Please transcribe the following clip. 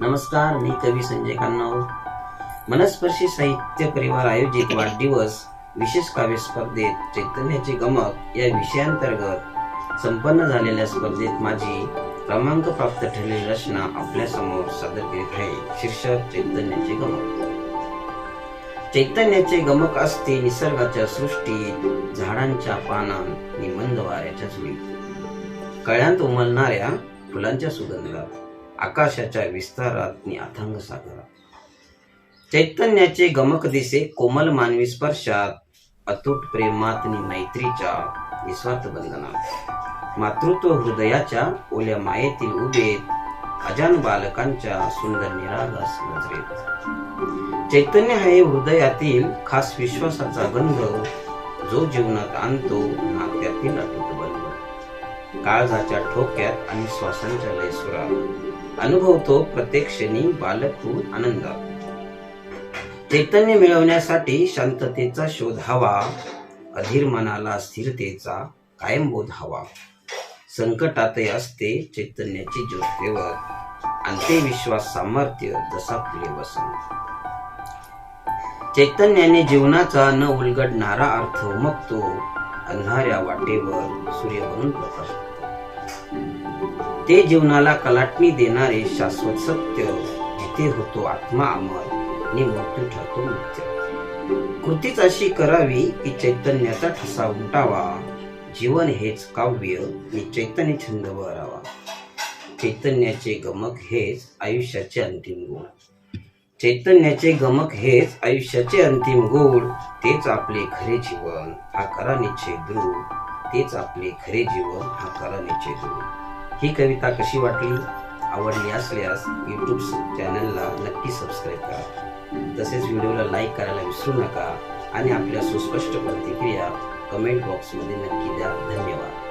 नमस्कार मी कवी संजय खान्नावर मनस्पर्शी साहित्य परिवार आयोजित वाढदिवस विशेष काव्य स्पर्धेत चैतन्याचे गमक या विषयांतर्गत संपन्न झालेल्या स्पर्धेत माझी क्रमांक प्राप्त ठरलेली रचना आपल्यासमोर सादर करीत आहे. शीर्षक चैतन्याचे गमक. चैतन्याचे गमक असते निसर्गाच्या सृष्टीत झाडांच्या पानांत निबंध वाऱ्याच्या सुळीत कळ्यांत उमलणाऱ्या फुलांच्या सुगंधात. आकाशाच्या विस्तारात नि अथांग सागरात. चैतन्याचे गमक दिसे कोमल मानवी स्पर्शात अतूट प्रेमात नि मैत्रीच्या निस्वार्थ बंधनात. मातृत्व हृदयाच्या ओल्या मायेतील उभेत अजान बालकांच्या सुंदर निरागस नजरेत. चैतन्य हे हृदयातील खास विश्वासाचा गंध जो जीवनात आणतो नात्यातील अटूट काळजाच्या ठोक्यात आणि श्वासांच्या लयसुरात अनुभवतो प्रत्येक क्षणी बालकून आनंदात. चैतन्य मिळवण्यासाठी शांततेचा शोध हवा अधीर मनाला स्थिरतेचा कायम बोध हवा. संकटातही असते चैतन्याची ज्योत तेवत अंते विश्वास सामर्थ्य जसा फुले वसंत चैतन्याने जीवनाचा न उलगडणारा अर्थ उमगतो अंधाऱ्या वाटेवर सूर्य प्रकाश ते जीवनाला कलाटणी देणारे शाश्वत सत्य जिथे होतो आत्मा अमर आणि मृत्यू ठरतो मृत्यू कृतीच अशी करावी की चैतन्याचा ठसा उमटावा जीवन हेच काव्य आणि चैतन्य छंद बहरावा चैतन्याचे गमक हेच आयुष्याचे अंतिम गुण. चैतन्याचे गमक हेच आयुष्याचे अंतिम गोड. तेच आपले खरे जीवन हा करा दृढ तेच आपले खरे जीवन हा करा निश्चय दृढ ही कविता कशी वाटली? आवडली असल्यास यूट्यूब चॅनलला नक्की सबस्क्राईब करा. तसेच व्हिडिओला लाईक करायला विसरू नका आणि आपल्या सुस्पष्ट प्रतिक्रिया कमेंट बॉक्समध्ये नक्की द्या. धन्यवाद.